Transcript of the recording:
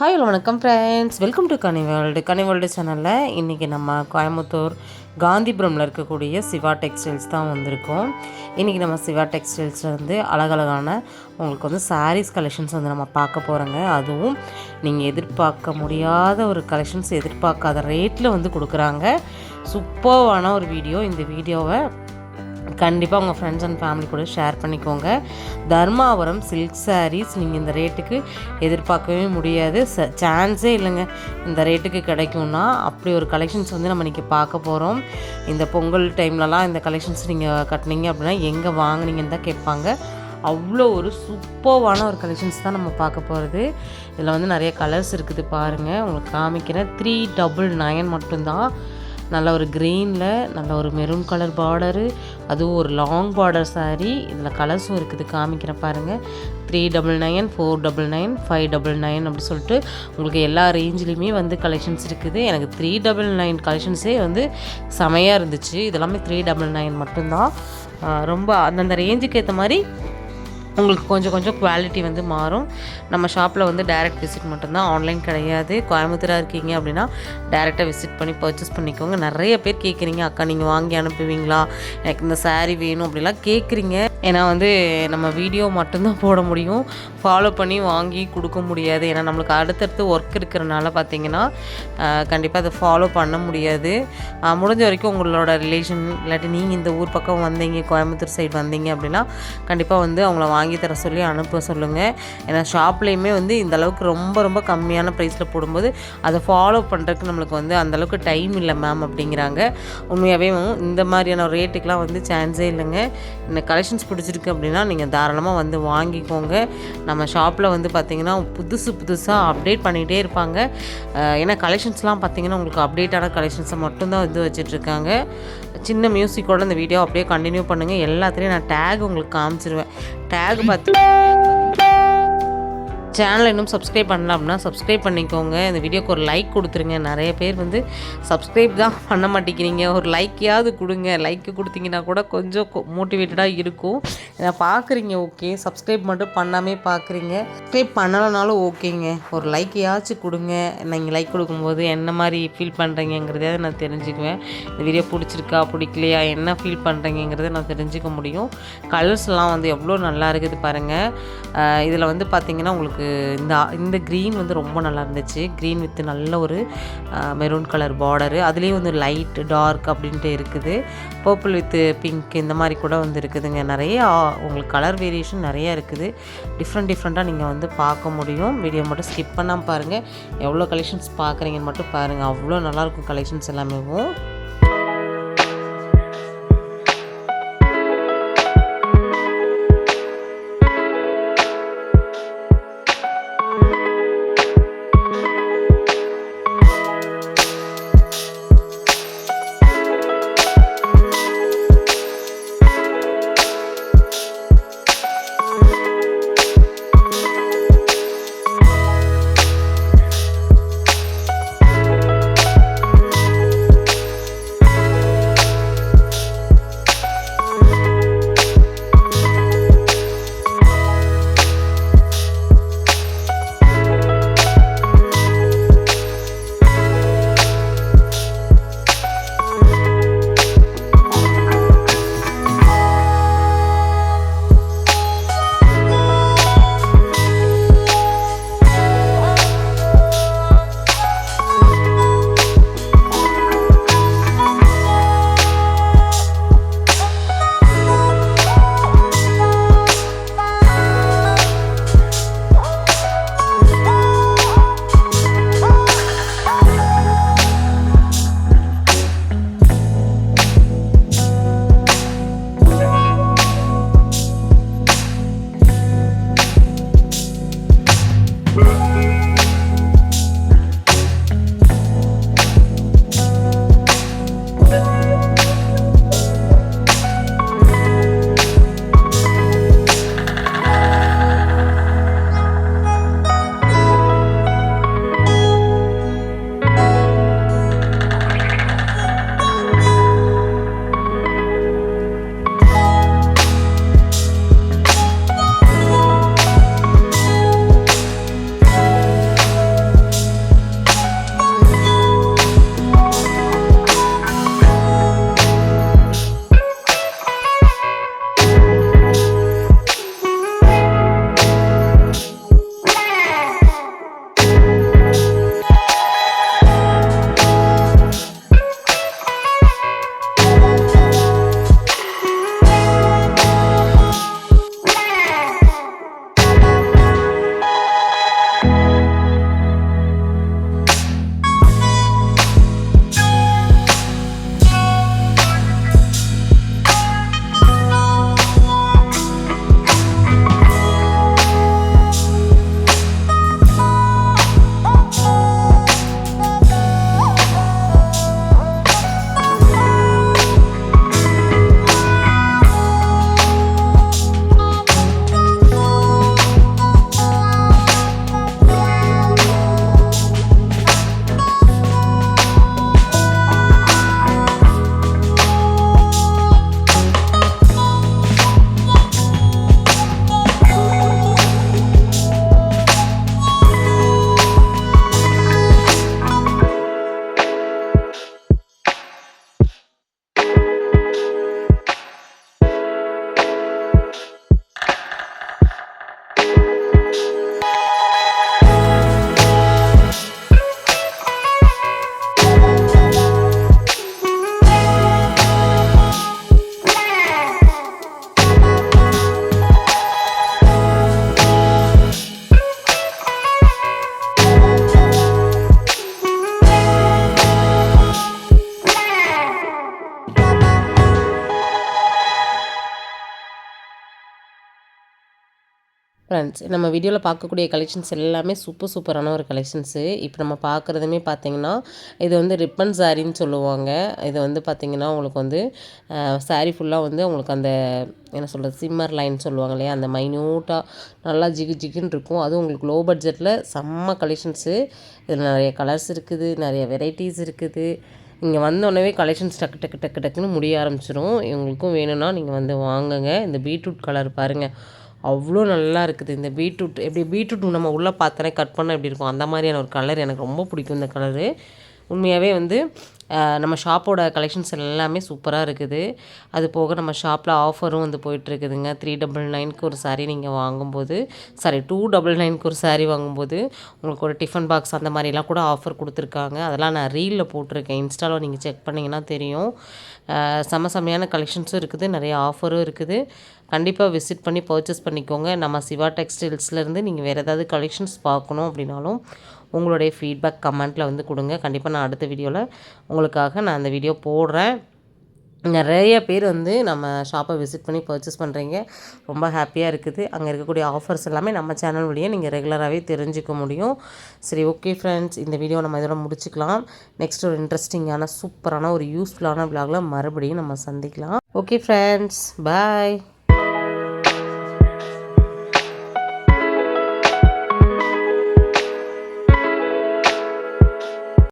Hi hello வணக்கம் friends welcome to Kani world Kani world சேனலில் இன்றைக்கி நம்ம கோயம்புத்தூர் காந்திபுரமில் இருக்கக்கூடிய சிவா டெக்ஸ்டைல்ஸ் தான் வந்திருக்கோம். இன்றைக்கி நம்ம சிவா டெக்ஸ்டைல்ஸில் வந்து அழகழகான உங்களுக்கு வந்து சாரீஸ் கலெக்ஷன்ஸ் வந்து நம்ம பார்க்க போகிறோங்க அதுவும் நீங்கள் எதிர்பார்க்க முடியாத ஒரு கலெக்ஷன்ஸ் எதிர்பார்க்காத ரேட்டில் வந்து கொடுக்குறாங்க. சூப்பர்வான ஒரு வீடியோ இந்த வீடியோவை கண்டிப்பாக உங்கள் ஃப்ரெண்ட்ஸ் அண்ட் ஃபேமிலி கூட ஷேர் பண்ணிக்கோங்க. தர்மாபுரம் சில்க் சாரீஸ் நீங்கள் இந்த ரேட்டுக்கு எதிர்பார்க்கவே முடியாது. ச சான்ஸே இல்லைங்க. இந்த ரேட்டுக்கு கிடைக்கும்னா அப்படி ஒரு கலெக்ஷன்ஸ் வந்து நம்ம இன்றைக்கி பார்க்க போகிறோம் இந்த பொங்கல் டைம்லலாம் இந்த கலெக்ஷன்ஸ் நீங்கள் கட்டினீங்க அப்படின்னா எங்கே வாங்குனீங்கன்னு தான் கேட்பாங்க. அவ்வளோ ஒரு சூப்பர்வான ஒரு கலெக்ஷன்ஸ் தான் நம்ம பார்க்க போகிறது இதில் வந்து நிறைய கலர்ஸ் இருக்குது பாருங்கள் உங்களுக்கு காமிக்கிறேன். த்ரீ டபுள் நயன் மட்டும்தான். நல்ல ஒரு க்ரீனில் நல்ல ஒரு மெரூன் கலர் பார்டரு அதுவும் ஒரு லாங் பார்டர் சாரீ இதில் கலர்ஸும் இருக்குது காமிக்கிறேன் பாருங்கள் three double nine four double nine five double nine அப்படி சொல்லிட்டு உங்களுக்கு எல்லா ரேஞ்சிலையுமே வந்து கலெக்ஷன்ஸ் இருக்குது. எனக்கு த்ரீ டபுள் நைன் கலெக்ஷன்ஸே வந்து செமையாக இருந்துச்சு. இதெல்லாமே த்ரீ டபுள் நைன் மட்டும்தான். ரொம்ப அந்தந்த ரேஞ்சுக்கு ஏற்ற மாதிரி உங்களுக்கு கொஞ்சம் கொஞ்சம் குவாலிட்டி வந்து மாறும். நம்ம ஷாப்பில் வந்து டைரக்ட் விசிட் மட்டும்தான். ஆன்லைன் கிடையாது. கோயம்புத்தூராக இருக்கீங்க அப்படின்னா டேரெக்டாக விசிட் பண்ணி பர்ச்சேஸ் பண்ணிக்கோங்க. நிறைய பேர் கேட்குறீங்க அக்கா நீங்கள் வாங்கி அனுப்புவீங்களா? எனக்கு இந்த சாரீ வேணும் அப்படிலாம் கேட்குறீங்க ஏன்னா வந்து நம்ம வீடியோ மட்டும்தான் போட முடியும். ஃபாலோ பண்ணி வாங்கி கொடுக்க முடியாது. ஏன்னா நம்மளுக்கு அடுத்தடுத்து ஒர்க் இருக்கிறனால பார்த்தீங்கன்னா கண்டிப்பாக அதை ஃபாலோ பண்ண முடியாது. முடிஞ்ச வரைக்கும் உங்களோட ரிலேஷன் இல்லாட்டி நீங்கள் இந்த ஊர் பக்கம் வந்தீங்க கோயம்புத்தூர் சைடு வந்தீங்க அப்படின்னா கண்டிப்பாக வந்து அவங்கள வாங்கி தர சொல்லி அனுப்ப சொல்லுங்கள் ஏன்னா ஷாப்லேயுமே வந்து இந்த அளவுக்கு ரொம்ப ரொம்ப கம்மியான ப்ரைஸில் போடும்போது அதை ஃபாலோ பண்ணுறதுக்கு நம்மளுக்கு வந்து அந்த அளவுக்கு டைம் இல்லை மேம் அப்படிங்கிறாங்க. உண்மையாகவே இந்த மாதிரியான ரேட்டுக்கெலாம் வந்து சான்ஸே இல்லைங்க. இந்த கலெக்ஷன்ஸ் பிடிச்சிருக்கு அப்படின்னா நீங்கள் தாராளமாக வந்து வாங்கிக்கோங்க. நம்ம ஷாப்பில் வந்து பார்த்திங்கன்னா புதுசு புதுசாக அப்டேட் பண்ணிகிட்டே இருப்பாங்க. ஏன்னா கலெக்ஷன்ஸ்லாம் பார்த்திங்கன்னா உங்களுக்கு அப்டேட்டான கலெக்ஷன்ஸை மட்டும்தான் வந்து வச்சிட்ருக்காங்க சின்ன மியூசிக்கோட இந்த வீடியோ அப்படியே கண்டினியூ பண்ணுங்கள் எல்லாத்துலேயும் நான் டேக் உங்களுக்கு காமிச்சிருவேன். டேக் பார்த்து சேனலை இன்னும் சப்ஸ்கிரைப் பண்ணல அப்படின்னா சப்ஸ்கிரைப் பண்ணிக்கோங்க. இந்த வீடியோக்கு ஒரு லைக் கொடுத்துருங்க. நிறைய பேர் வந்து சப்ஸ்கிரைப் தான் பண்ண மாட்டேங்கிறீங்க. ஒரு லைக்கையாவது கொடுங்க. லைக் கொடுத்தீங்கன்னா கூட கொஞ்சம் மோட்டிவேட்டடாக இருக்கும். நான் பார்க்குறீங்க ஓகே சப்ஸ்கிரைப் மட்டும் பண்ணாமே பார்க்குறீங்க சப்ஸ்கிரைப் பண்ணலைனாலும் ஓகேங்க. ஒரு லைக்கையாச்சும் கொடுங்க. நீங்கள் லைக் கொடுக்கும்போது என்ன மாதிரி ஃபீல் பண்ணுறீங்கிறதையாவது நான் தெரிஞ்சுக்குவேன். இந்த வீடியோ பிடிச்சிருக்கா பிடிக்கலையா என்ன ஃபீல் பண்ணுறீங்கிறத நான் தெரிஞ்சுக்க முடியும். கலர்ஸ்லாம் வந்து எவ்வளோ நல்லா இருக்குது பாருங்கள் இதில் வந்து பார்த்தீங்கன்னா உங்களுக்கு இந்த இந்த க்ரீன் வந்து ரொம்ப நல்லா இருந்துச்சு. க்ரீன் வித் நல்ல ஒரு மெரூன் கலர் பார்டரு அதுலேயும் வந்து லைட் டார்க் அப்படின்ட்டு இருக்குது. பர்பிள் வித் பிங்க் இந்த மாதிரி கூட வந்து இருக்குதுங்க. நிறைய உங்களுக்கு கலர் வேரியேஷன் நிறைய இருக்குது. டிஃப்ரெண்ட் டிஃப்ரெண்ட்டாக நீங்கள் வந்து பார்க்க முடியும். வீடியோ மட்டும் ஸ்கிப் பண்ணாமல் பாருங்கள் எவ்வளோ கலெக்ஷன்ஸ் பார்க்குறீங்கன்னு மட்டும் பாருங்கள் அவ்வளோ நல்லாயிருக்கும் கலெக்ஷன்ஸ் எல்லாமேவும் ஃப்ரெண்ட்ஸ் நம்ம வீடியோவில் பார்க்கக்கூடிய கலெக்ஷன்ஸ் எல்லாமே சூப்பர் சூப்பரான ஒரு கலெக்ஷன்ஸு இப்போ நம்ம பார்க்குறதுமே பார்த்தீங்கன்னா இது வந்து ரிப்பன் சாரின்னு சொல்லுவாங்க. இது வந்து பார்த்திங்கன்னா உங்களுக்கு வந்து சாரீ ஃபுல்லாக வந்து உங்களுக்கு அந்த என்ன சொல்கிறது சிம்மர் லைன் சொல்லுவாங்க இல்லையா? அந்த மைன்யூட்டாக நல்லா ஜிகு ஜிகுன்னு இருக்கும். அதுவும் உங்களுக்கு லோ பட்ஜெட்டில் செம்ம கலெக்ஷன்ஸு இதில் நிறைய கலர்ஸ் இருக்குது நிறைய வெரைட்டிஸ் இருக்குது. இங்கே வந்தோடனே கலெக்ஷன்ஸ் டக்கு டக்கு டக்கு டக்குன்னு முடிய ஆரம்பிச்சிடும் இவங்களுக்கும் வேணும்னா நீங்கள் வந்து வாங்குங்க. இந்த பீட்ரூட் கலர் பாருங்கள் அவ்வளோ நல்லா இருக்குது. இந்த பீட்ரூட் எப்படி பீட்ரூட் நம்ம உள்ளே பார்த்தோன்னே கட் பண்ணால் எப்படி இருக்கும்? அந்த மாதிரியான ஒரு கலர் எனக்கு ரொம்ப பிடிக்கும் இந்த கலரு உண்மையாகவே வந்து நம்ம ஷாப்போட கலெக்ஷன்ஸ் எல்லாமே சூப்பராக இருக்குது. அது போக நம்ம ஷாப்பில் ஆஃபரும் வந்து போயிட்டுருக்குதுங்க. த்ரீ டபுள் நைனுக்கு ஒரு சாரீ நீங்கள் வாங்கும்போது சாரி டூ டபுள் நைனுக்கு ஒரு சாரீ வாங்கும்போது உங்களுக்கு ஒரு டிஃபன் பாக்ஸ் அந்த மாதிரிலாம் கூட ஆஃபர் கொடுத்துருக்காங்க. அதெல்லாம் நான் ரீலில் போட்டிருக்கேன். இன்ஸ்டாவில் நீங்கள் செக் பண்ணிங்கன்னா தெரியும். செம செம்மையான கலெக்ஷன்ஸும் இருக்குது. நிறைய ஆஃபரும் இருக்குது. கண்டிப்பாக விசிட் பண்ணி பர்ச்சேஸ் பண்ணிக்கோங்க. நம்ம சிவா டெக்ஸ்டைல்ஸ்லேருந்து நீங்கள் வேறு ஏதாவது கலெக்ஷன்ஸ் பார்க்கணும் அப்படின்னாலும் உங்களுடைய ஃபீட்பேக் கமெண்ட்டில் வந்து கொடுங்க. கண்டிப்பாக நான் அடுத்த வீடியோவில் உங்களுக்காக நான் அந்த வீடியோ போடுறேன். நிறைய பேர் வந்து நம்ம ஷாப்பை விசிட் பண்ணி பர்ச்சேஸ் பண்ணுறீங்க ரொம்ப ஹாப்பியாக இருக்குது. அங்கே இருக்கக்கூடிய ஆஃபர்ஸ் எல்லாமே நம்ம சேனல் வழியே நீங்கள் ரெகுலராகவே தெரிஞ்சுக்க முடியும். சரி ஓகே ஃப்ரெண்ட்ஸ் இந்த வீடியோ நம்ம இதோட முடிச்சுக்கலாம். நெக்ஸ்ட் ஒரு இன்ட்ரெஸ்டிங்கான சூப்பரான ஒரு யூஸ்ஃபுல்லான விலாகில் மறுபடியும் நம்ம சந்திக்கலாம். Okay friends bye